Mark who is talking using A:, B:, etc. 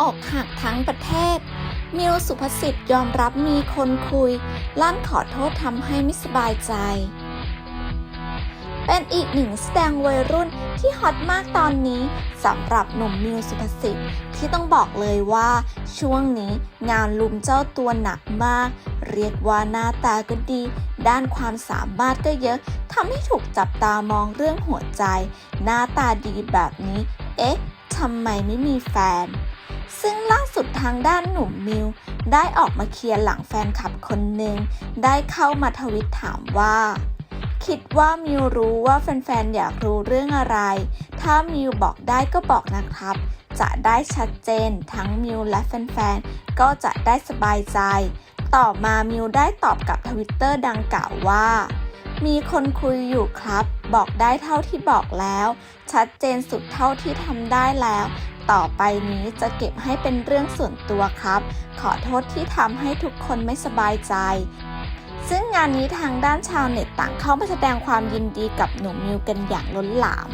A: อกหักทั้งประเทศ มิวสุภสิทธิ์ยอมรับมีคนคุย ลั่นขอโทษทำให้ไม่สบายใจ เป็นอีกหนึ่งแสดงวัยรุ่นที่ฮอตมากตอนนี้สำหรับหนุ่มมิวสุภสิทธิ์ที่ต้องบอกเลยว่า ช่วงนี้งานลุมเจ้าตัวหนักมาก เรียกว่าหน้าตาก็ดี ด้านความสามารถก็เยอะทำให้ถูกจับตามองเรื่องหัวใจ หน้าตาดีแบบนี้ เอ๊ะทำไมไม่มีแฟน ซึ่งล่าสุดทางด้านหนุ่มมิว ได้ออกมาเคลียร์หลังแฟนคลับคนหนึ่ง ได้เข้ามาทวิตถามว่า คิดว่ามิวรู้ว่าแฟนๆ อยากรู้เรื่องอะไร ถ้ามิวบอกได้ก็บอกนะครับ จะได้ชัดเจนทั้งมิวและแฟนๆ ก็จะได้สบายใจ ต่อมามิวได้ตอบกับทวิตเตอร์ดังกล่าวว่า มีคนคุยอยู่ครับ บอกได้เท่าที่บอกแล้ว ชัดเจนสุดเท่าที่ทำได้แล้ว ต่อไปนี้จะเก็บให้เป็นเรื่องส่วนตัวครับ ขอโทษที่ทำให้ทุกคนไม่สบายใจ ซึ่งงานนี้ทางด้านชาวเน็ตต่างเข้ามาแสดงความยินดีกับหนุ่มมิวกันอย่างล้นหลาม